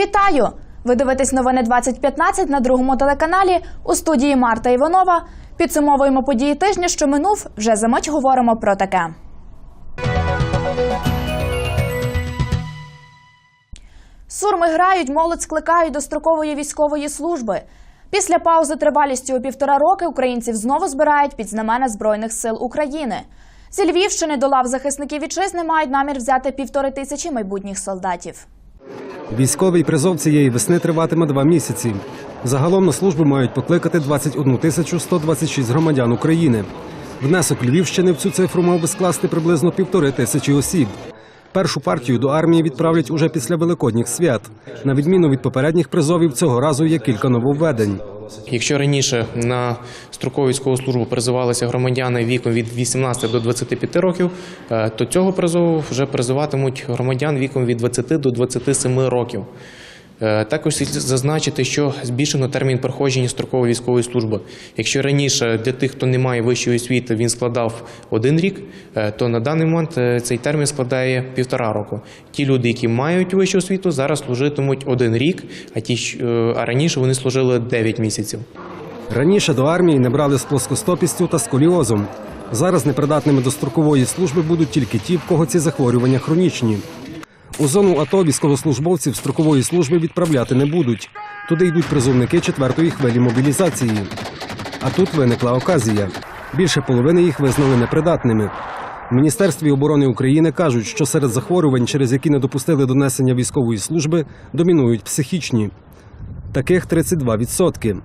Вітаю! Ви дивитесь новини 2015 на другому телеканалі у студії Марта Іванова. Підсумовуємо події тижня, що минув. Вже за мить говоримо про таке. Сурми грають, молодь скликають до строкової військової служби. Після паузи тривалістю у півтора роки українців знову збирають під знамена Збройних сил України. Зі Львівщини до лав захисників вітчизни мають намір взяти півтори тисячі майбутніх солдатів. Військовий призов цієї весни триватиме два місяці. Загалом на службу мають покликати 21 тисячу 126 громадян України. Внесок Львівщини в цю цифру мав би скласти приблизно півтори тисячі осіб. Першу партію до армії відправлять уже після великодніх свят. На відміну від попередніх призовів, цього разу є кілька нововведень. Якщо раніше на строкову військову службу призивалися громадяни віком від 18 до 25 років, е, то цього призову вже призиватимуть громадян віком від 20 до 27 років. Е, Також слід зазначити, що збільшено термін проходження строкової військової служби. Якщо раніше для тих, хто не має вищої освіти, він складав один рік, е, то на даний момент е, цей термін складає півтора року. Ті люди, які мають вищу освіту, зараз служитимуть один рік, а ті, а раніше вони служили 9 місяців. Раніше до армії не брали з плоскостопістю та сколіозом. Зараз непридатними до строкової служби будуть тільки ті, в кого ці захворювання хронічні. У зону АТО військовослужбовців строкової служби відправляти не будуть. Туди йдуть призовники четвертої хвилі мобілізації. А тут виникла оказія. Більше половини їх визнали непридатними. В Міністерстві оборони України кажуть, що серед захворювань, через які не допустили до несення військової служби, домінують психічні. Таких 32%.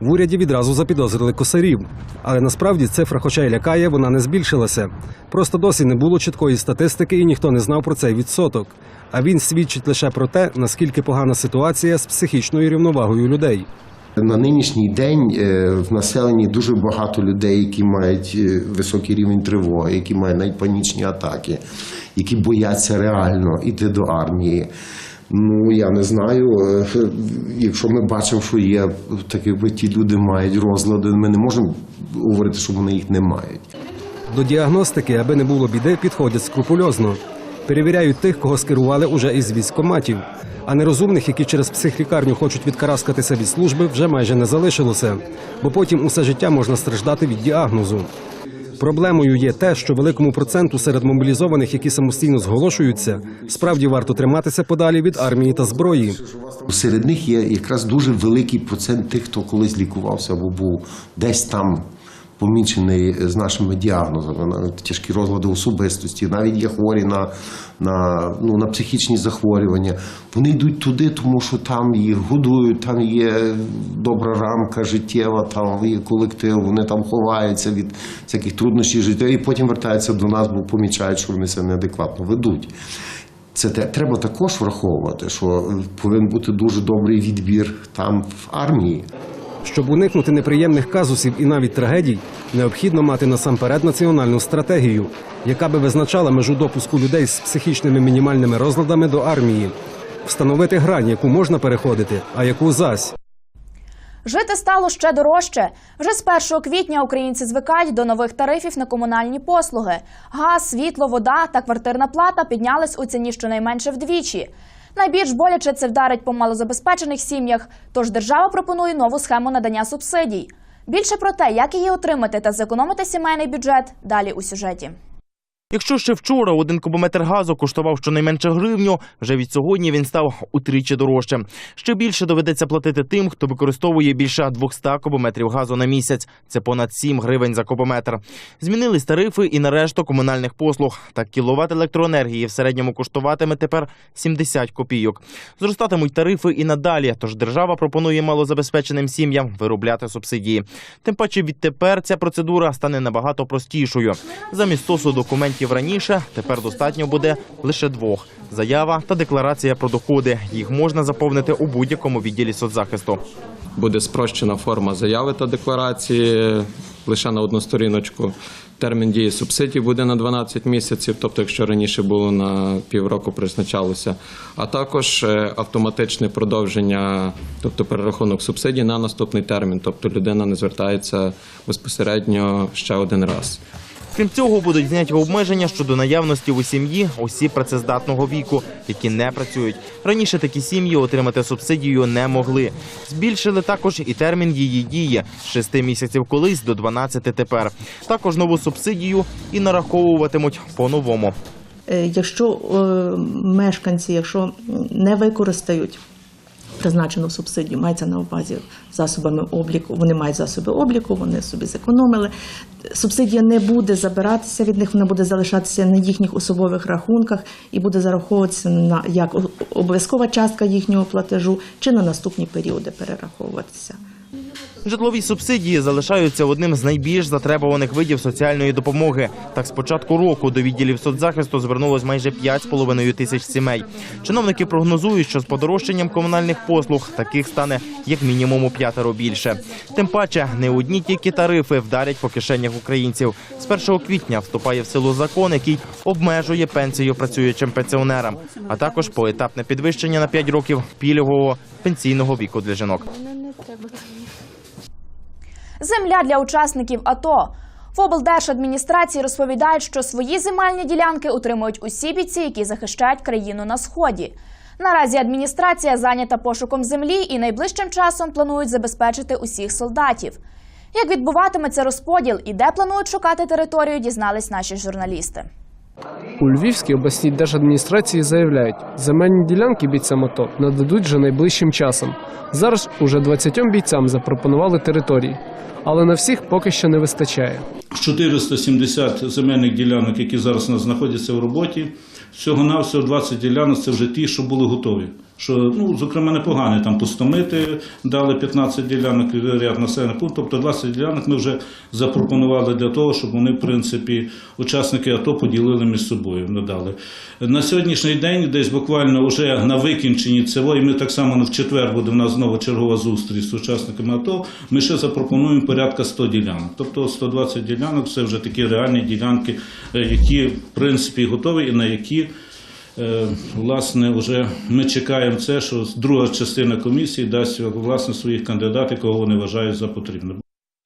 В уряді відразу запідозрили косарів. Але насправді цифра, хоча й лякає, вона не збільшилася. Просто досі не було чіткої статистики і ніхто не знав про цей відсоток. А він свідчить лише про те, наскільки погана ситуація з психічною рівновагою людей. На нинішній день е, в населенні дуже багато людей, які мають е, високий рівень тривоги, які мають навіть панічні атаки, які бояться реально йти до армії. Ну я не знаю. е, Якщо ми бачимо, що є так якби ті люди мають розлади, ми не можемо говорити, що вони їх не мають. До діагностики, аби не було біди, підходять скрупульозно. Перевіряють тих, кого скерували уже із військкоматів. А нерозумних, які через психлікарню хочуть відкараскатися від служби, вже майже не залишилося, бо потім усе життя можна страждати від діагнозу. Проблемою є те, що великому проценту серед мобілізованих, які самостійно зголошуються, справді варто триматися подалі від армії та зброї. Серед них є якраз дуже великий процент тих, хто колись лікувався або був десь там помічений з нашими діагнозами, тяжкі розлади особистості, навіть є хворі на, на, ну, на психічні захворювання. Вони йдуть туди, тому що там їх годують, там є добра рамка життєва, там є колектив, вони там ховаються від всяких труднощів життя, і потім вертаються до нас, бо помічають, що вони себе неадекватно ведуть. Це те, треба також враховувати, що повинен бути дуже добрий відбір там в армії. Щоб уникнути неприємних казусів і навіть трагедій, необхідно мати насамперед національну стратегію, яка би визначала межу допуску людей з психічними мінімальними розладами до армії, встановити грань, яку можна переходити, а яку зась. Жити стало ще дорожче. Вже з 1 квітня українці звикають до нових тарифів на комунальні послуги. Газ, світло, вода та квартирна плата піднялись у ціні щонайменше вдвічі. Найбільш боляче це вдарить по малозабезпечених сім'ях, тож держава пропонує нову схему надання субсидій. Більше про те, як її отримати та зекономити сімейний бюджет, далі у сюжеті. Якщо ще вчора один кубометр газу коштував щонайменше гривню, вже від сьогодні він став утричі дорожче. Ще більше доведеться платити тим, хто використовує більше 200 кубометрів газу на місяць. Це понад 7 гривень за кубометр. Змінились тарифи і на решту комунальних послуг. Так кіловат електроенергії в середньому коштуватиме тепер 70 копійок. Зростатимуть тарифи і надалі. Тож держава пропонує малозабезпеченим сім'ям виробляти субсидії. Тим паче відтепер ця процедура стане набагато простішою. Замість стосу документів раніше тепер достатньо буде лише двох: заява та декларація про доходи. Їх можна заповнити у будь-якому відділі соцзахисту. буде спрощена форма заяви та декларації лише на одну сторіночку. Термін дії субсидій буде на 12 місяців, тобто, якщо раніше було на півроку, призначалося, а також е, автоматичне продовження, тобто перерахунок субсидій на наступний термін, тобто людина не звертається безпосередньо ще один раз. Крім цього, будуть зняті обмеження щодо наявності у сім'ї осіб працездатного віку, які не працюють. Раніше такі сім'ї отримати субсидію не могли. Збільшили також і термін її дії з 6 місяців колись до 12 тепер. Також нову субсидію і нараховуватимуть по-новому. Е, Якщо е, мешканці, якщо не використають призначену субсидію, мається на увазі засобами обліку, вони мають засоби обліку, вони собі зекономили. Субсидія не буде забиратися від них, вона буде залишатися на їхніх особових рахунках і буде зараховуватися на як обов'язкова частка їхнього платежу чи на наступні періоди перераховуватися. Житлові субсидії залишаються одним з найбільш затребуваних видів соціальної допомоги. Так, з початку року до відділів соцзахисту звернулось майже 5,5 тисяч сімей. Чиновники прогнозують, що з подорожчанням комунальних послуг таких стане як мінімум у п'ятеро більше. Тим паче, не одні тільки тарифи вдарять по кишенях українців. З 1 квітня вступає в силу закон, який обмежує пенсію працюючим пенсіонерам, а також поетапне підвищення на 5 років пільгового пенсійного віку для жінок. Земля для учасників АТО. В облдержадміністрації розповідають, що свої земельні ділянки утримують усі бійці, які захищають країну на сході. Наразі адміністрація зайнята пошуком землі і найближчим часом планують забезпечити усіх солдатів. Як відбуватиметься розподіл і де планують шукати територію, дізнались наші журналісти. У Львівській обласній держадміністрації заявляють, земельні ділянки бійцям АТО нададуть вже найближчим часом. Зараз уже 20 бійцям запропонували території, але на всіх поки що не вистачає. 470 земельних ділянок, які зараз у нас знаходяться в роботі. Всього-навсього 20 ділянок це вже ті, що були готові. Що, ну, зокрема, непогані. Там пустомити дали 15 ділянок, ряд населених пунктів. Тобто 20 ділянок ми вже запропонували для того, щоб вони, в принципі, учасники АТО поділили між собою. Надали. На сьогоднішній день, десь буквально вже на викінченні цього, і ми так само в четвер буде в нас знову чергова зустріч з учасниками АТО. Ми ще запропонуємо порядка 100 ділянок. Тобто 120 ділянок це вже такі реальні ділянки, е, які в принципі готові і на які. Е, Власне, вже ми чекаємо це, що друга частина комісії дасть власне своїх кандидатів, кого вони вважають за потрібне.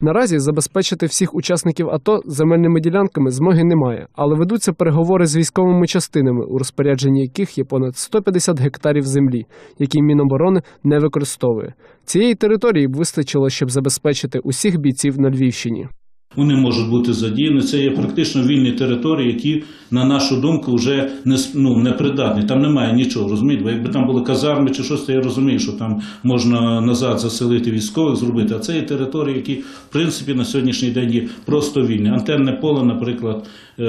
Наразі забезпечити всіх учасників АТО земельними ділянками змоги немає, але ведуться переговори з військовими частинами, у розпорядженні яких є понад 150 гектарів землі, які Міноборони не використовує. Цієї території б вистачило, щоб забезпечити усіх бійців на Львівщині. Вони можуть бути задіяні. Це є практично вільні території, які, на нашу думку, вже не ну, непридатні. Там немає нічого, розумієте? Бо якби там були казарми чи щось, то я розумію, що там можна назад заселити військових, зробити. А це є території, які, в принципі, на сьогоднішній день є просто вільні. Антенне поле, наприклад, е-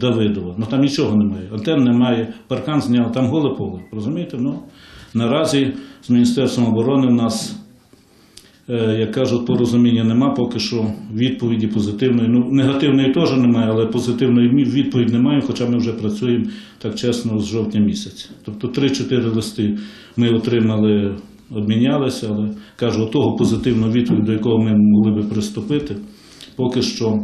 Давидова. Ну там нічого немає. Антенн немає, паркан зняв, там голе поле. Розумієте? Ну, наразі з Міністерством оборони в нас як кажуть, порозуміння нема, поки що відповіді позитивної. Ну, негативної теж немає, але позитивної відповіді немає, хоча ми вже працюємо так чесно з жовтня місяця. Тобто 3-4 листи ми отримали, обмінялися, але кажу, того позитивного відповіді, до якого ми могли би приступити, поки що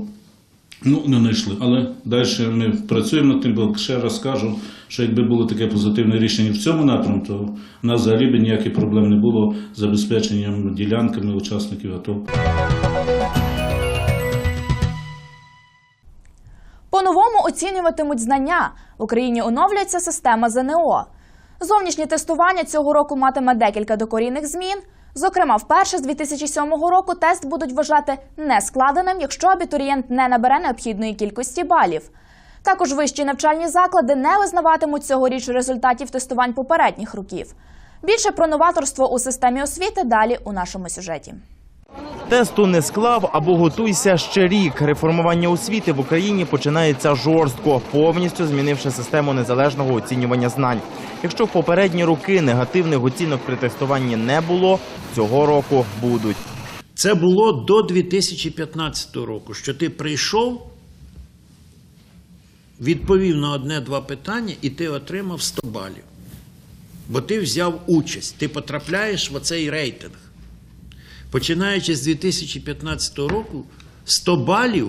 ну, не знайшли. Але далі ми працюємо над тим, бо ще раз кажу, що якби було таке позитивне рішення в цьому напрямку, то в нас взагалі б ніяких проблем не було з забезпеченням ділянками учасників АТО. По-новому оцінюватимуть знання. В Україні оновлюється система ЗНО. Зовнішнє тестування цього року матиме декілька докорінних змін. Зокрема, вперше з 2007 року тест будуть вважати нескладеним, якщо абітурієнт не набере необхідної кількості балів. Також вищі навчальні заклади не визнаватимуть цьогоріч результатів тестувань попередніх років. Більше про новаторство у системі освіти далі у нашому сюжеті. Тесту не склав або готуйся ще рік. Реформування освіти в Україні починається жорстко, повністю змінивши систему незалежного оцінювання знань. Якщо в попередні роки негативних оцінок при тестуванні не було, цього року будуть. Це було до 2015 року, що ти прийшов, відповів на одне-два питання, і ти отримав 100 балів. Бо ти взяв участь, ти потрапляєш в оцей рейтинг. Починаючи з 2015 року, 100 балів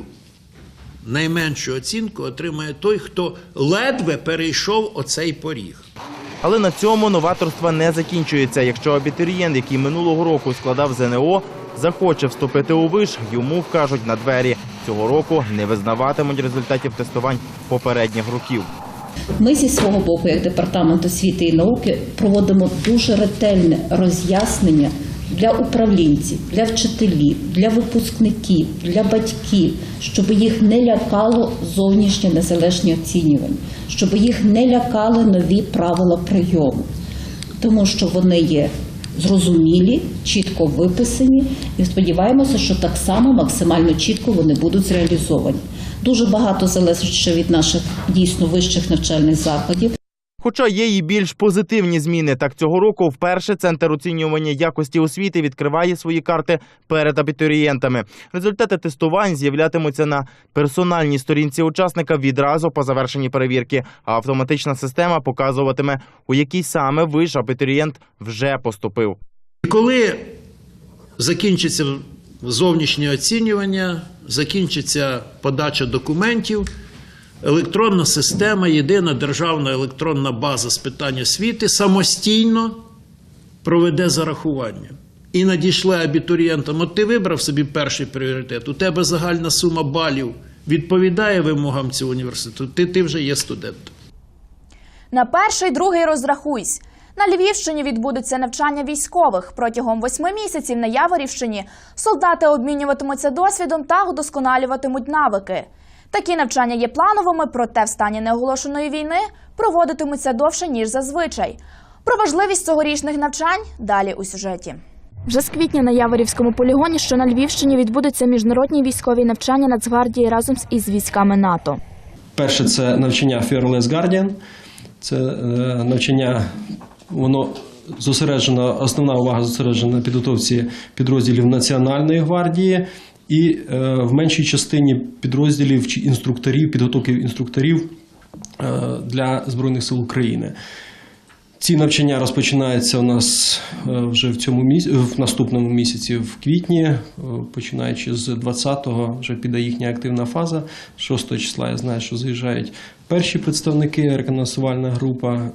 найменшу оцінку отримає той, хто ледве перейшов оцей поріг. Але на цьому новаторства не закінчується. Якщо абітурієнт, який минулого року складав ЗНО, захоче вступити у виш, йому вкажуть на двері. Цього року не визнаватимуть результатів тестувань попередніх років. Ми зі свого боку, як департамент освіти і науки, проводимо дуже ретельне роз'яснення для управлінців, для вчителів, для випускників, для батьків, щоб їх не лякало зовнішнє незалежні оцінювання, щоб їх не лякали нові правила прийому, тому що вони є зрозумілі, чітко виписані, і сподіваємося, що так само максимально чітко вони будуть зреалізовані. Дуже багато залежить ще від наших дійсно вищих навчальних закладів. Хоча є і більш позитивні зміни, так цього року вперше центр оцінювання якості освіти відкриває свої карти перед абітурієнтами. Результати тестувань з'являтимуться на персональній сторінці учасника відразу по завершенні перевірки. А автоматична система показуватиме, у який саме виш абітурієнт вже поступив. Коли закінчиться зовнішнє оцінювання, закінчиться подача документів, електронна система, єдина державна електронна база з питань освіти самостійно проведе зарахування. І надійшли абітурієнтам. От ти вибрав собі перший пріоритет, у тебе загальна сума балів відповідає вимогам цього університету, ти, ти вже є студентом. На перший другий розрахуйсь. На Львівщині відбудуться навчання військових. Протягом восьми місяців на Яворівщині солдати обмінюватимуться досвідом та удосконалюватимуть навики. Такі навчання є плановими, проте в стані неоголошеної війни проводитимуться довше ніж зазвичай. Про важливість цьогорічних навчань далі у сюжеті. Вже з квітня на Яворівському полігоні, що на Львівщині, відбудуться міжнародні військові навчання Нацгвардії разом із військами НАТО. Перше це навчання Fearless Guardian. Це е, навчання, воно зосереджено, основна увага зосереджена на підготовці підрозділів Національної гвардії і е, в меншій частині підрозділів чи інструкторів, підготовки інструкторів е, для Збройних сил України. Ці навчання розпочинаються у нас е, вже в цьому місяці, в наступному місяці, в квітні, починаючи з 20-го, вже піде їхня активна фаза. 6 числа я знаю, що заїжджають перші представники, рекогносувальна група,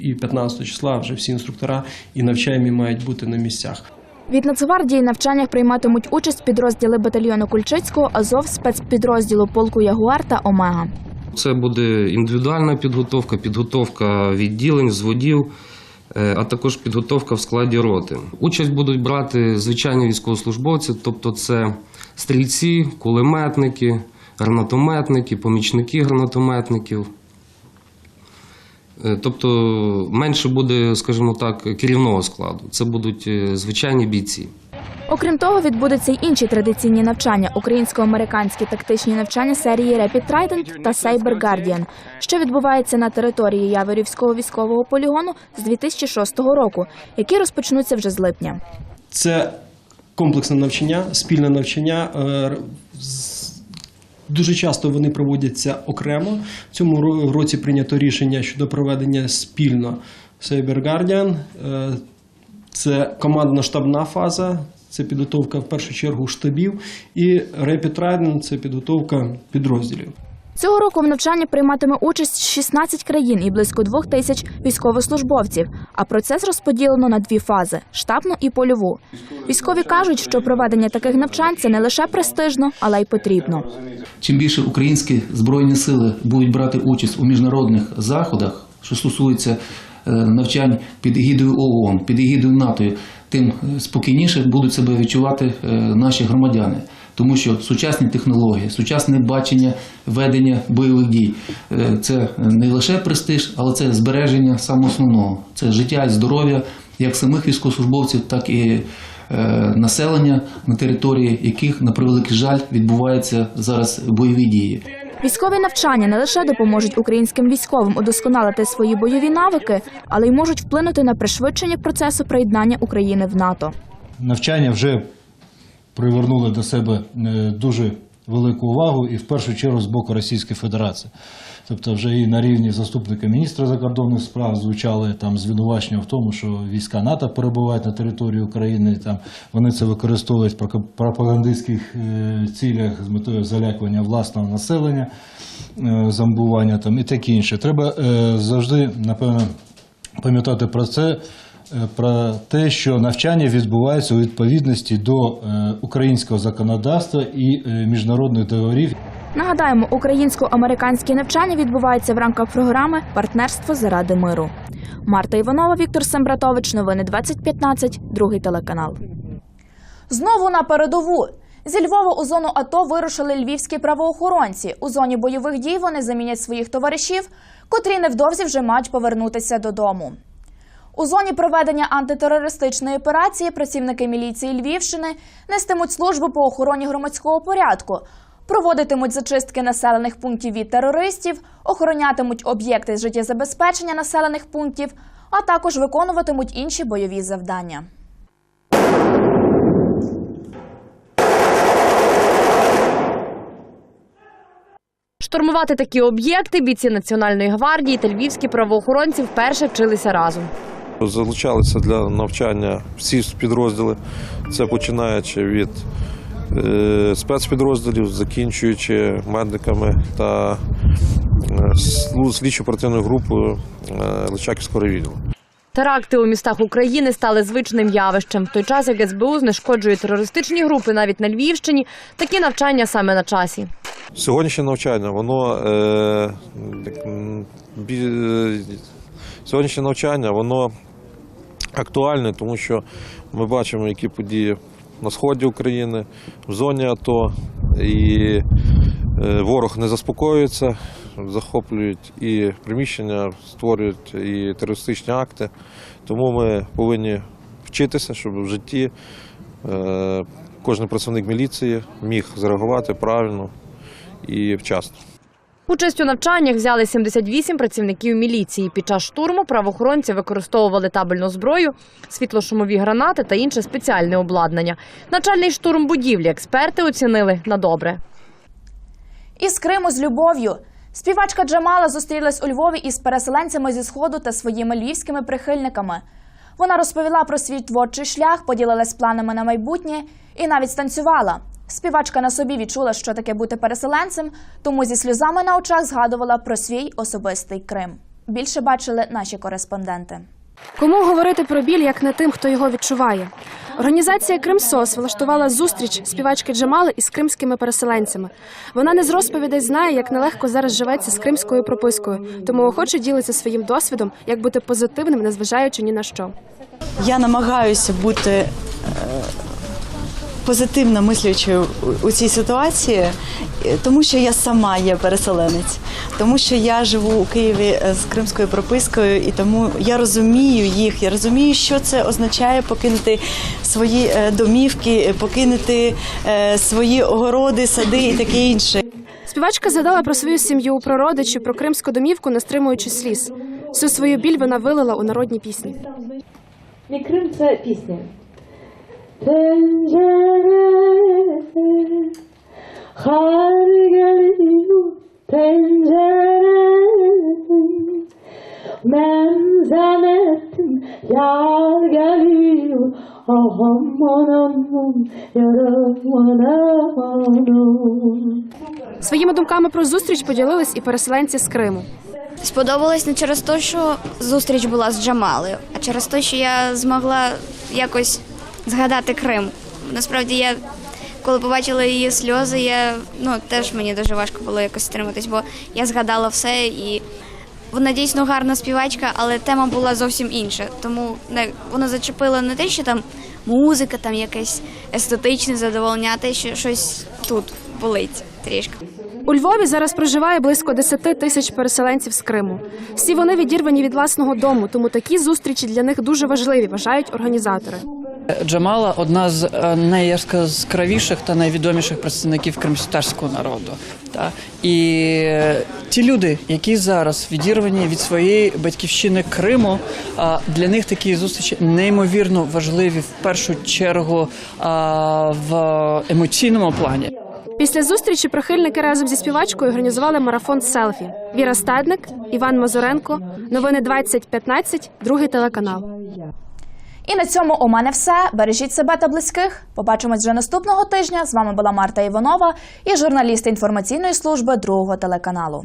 і 15 числа вже всі інструктора і навчаємі мають бути на місцях. Від Нацгвардії навчаннях прийматимуть участь підрозділи батальйону Кульчицького, Азов, спецпідрозділу полку Ягуар та Омега. Це буде індивідуальна підготовка, підготовка відділень, зводів, е, а також підготовка в складі роти. Участь будуть брати звичайні військовослужбовці, тобто це стрільці, кулеметники, гранатометники, помічники гранатометників. Е, Тобто менше буде, скажімо так, керівного складу. Це будуть е, звичайні бійці. Окрім того, відбудуться й інші традиційні навчання українсько-американські тактичні навчання серії Rapid Trident та Cyber Guardian, що відбуваються на території Яворівського військового полігону з 2006 року, які розпочнуться вже з липня. Це комплексне навчання, спільне навчання. Е, з- Дуже часто вони проводяться окремо. В цьому році прийнято рішення щодо проведення спільно Cyber Guardian. Е, Це командно-штабна фаза, це підготовка в першу чергу штабів, і Rapid Trident – це підготовка підрозділів. Цього року в навчанні прийматиме участь 16 країн і близько двох тисяч військовослужбовців. А процес розподілено на дві фази штабну і польову. Військові кажуть, що проведення таких навчань це не лише престижно, але й потрібно. Чим більше українські збройні сили будуть брати участь у міжнародних заходах, що стосується е, навчань під егідою ООН, під егідою НАТО, тим е, спокійніше будуть себе відчувати е, наші громадяни. Тому що сучасні технології, сучасне бачення ведення бойових дій е, це не лише престиж, але це збереження самого основного. Це життя і здоров'я як самих військовослужбовців, так і е, населення, на території яких, на превеликий жаль, відбуваються зараз бойові дії. Військові навчання не лише допоможуть українським військовим удосконалити свої бойові навики, але й можуть вплинути на пришвидшення процесу приєднання України в НАТО. навчання вже привернули до себе е, дуже велику увагу і в першу чергу з боку Російської Федерації. Тобто вже і на рівні заступника міністра закордонних справ звучали там звинувачення в тому, що війська НАТО перебувають на території України. Там вони це використовують в пропагандистських е, цілях з метою залякування власного населення, е, зомбування там і таке інше. Треба завжди, напевно, пам'ятати про це. Е, про те, що навчання відбувається у відповідності до е, українського законодавства і е, міжнародних договорів. Нагадаємо, українсько-американські навчання відбуваються в рамках програми Партнерство заради миру. Марта Іванова, Віктор Сембратович. Новини 2015, другий телеканал. Знову на передову. Зі Львова у зону АТО вирушили львівські правоохоронці. У зоні бойових дій вони замінять своїх товаришів, котрі невдовзі вже мають повернутися додому. У зоні проведення антитерористичної операції працівники міліції Львівщини нестимуть службу по охороні громадського порядку, проводитимуть зачистки населених пунктів від терористів, охоронятимуть об'єкти життєзабезпечення населених пунктів, а також виконуватимуть інші бойові завдання. Штурмувати такі об'єкти бійці Національної гвардії та львівські правоохоронці вперше вчилися разом. Залучалися для навчання всі підрозділи. Це починаючи від е, спецпідрозділів, закінчуючи медиками та е, слідчо оперативною групою е, Личаківського райвідділу. Теракти у містах України стали звичним явищем. В той час, як СБУ знешкоджує терористичні групи навіть на Львівщині, такі навчання саме на часі. Сьогоднішнє навчання, воно е, бі, е, сьогоднішнє навчання, воно актуальне, тому що ми бачимо, які події на сході України, в зоні АТО, і е, ворог не заспокоюється, захоплюють і приміщення, створюють і терористичні акти. Тому ми повинні вчитися, щоб в житті е, кожен працівник міліції міг зреагувати правильно і вчасно. Участь у навчаннях взяли 78 працівників міліції. Під час штурму правоохоронці використовували табельну зброю, світлошумові гранати та інше спеціальне обладнання. Начальний штурм будівлі експерти оцінили на добре. Із Криму з любов'ю. Співачка Джамала зустрілась у Львові із переселенцями зі сходу та своїми львівськими прихильниками. Вона розповіла про свій творчий шлях, поділилась планами на майбутнє і навіть станцювала. Співачка на собі відчула, що таке бути переселенцем, тому зі сльозами на очах згадувала про свій особистий Крим. Більше бачили наші кореспонденти. Кому говорити про біль, як не тим, хто його відчуває? Організація Кримсос влаштувала зустріч співачки Джамали із кримськими переселенцями. Вона не з розповідей знає, як нелегко зараз живеться з кримською пропискою, тому охоче ділиться своїм досвідом, як бути позитивним, незважаючи ні на що. Я намагаюся бути е, позитивно мислячою у- у цій ситуації, е, тому що я сама є переселенець, тому що я живу у Києві е, з кримською пропискою, і тому я розумію їх. Я розумію, що це означає покинути свої е, домівки, покинути свої огороди, сади і таке інше. Співачка згадала про свою сім'ю, про родичів, про кримську домівку, не стримуючи сліз. Всю свою біль вона вилила у народні пісні. Мій Крим це пісня. Pencere Kar geliyor pencereden Ben zannettim yar geliyor Ah aman aman yaraman aman Своїми думками про зустріч поділились і переселенці з Криму. Сподобалось не через те, що зустріч була з Джамалею, а через те, що я змогла якось згадати Крим. Насправді я. Коли побачила її сльози, я ну теж мені дуже важко було якось стриматись, бо я згадала все і вона дійсно гарна співачка, але тема була зовсім інша. Тому не вона зачепила не те, що там музика, там якесь естетичне задоволення, а те, що щось тут болить трішки. У Львові зараз проживає близько 10 тисяч переселенців з Криму. Всі вони відірвані від власного дому, тому такі зустрічі для них дуже важливі, вважають організатори. Джамала одна з е, найяскравіших та найвідоміших представників кримськотарського народу. Та? І ті люди, які зараз відірвані від своєї батьківщини Криму, для них такі зустрічі неймовірно важливі в першу чергу а, в емоційному плані. Після зустрічі прихильники разом зі співачкою організували марафон селфі. Віра Стадник, Іван Мазуренко, новини 2015, другий телеканал. І на цьому у мене все. Бережіть себе та близьких. Побачимось вже наступного тижня. З вами була Марта Іванова і журналісти інформаційної служби другого телеканалу.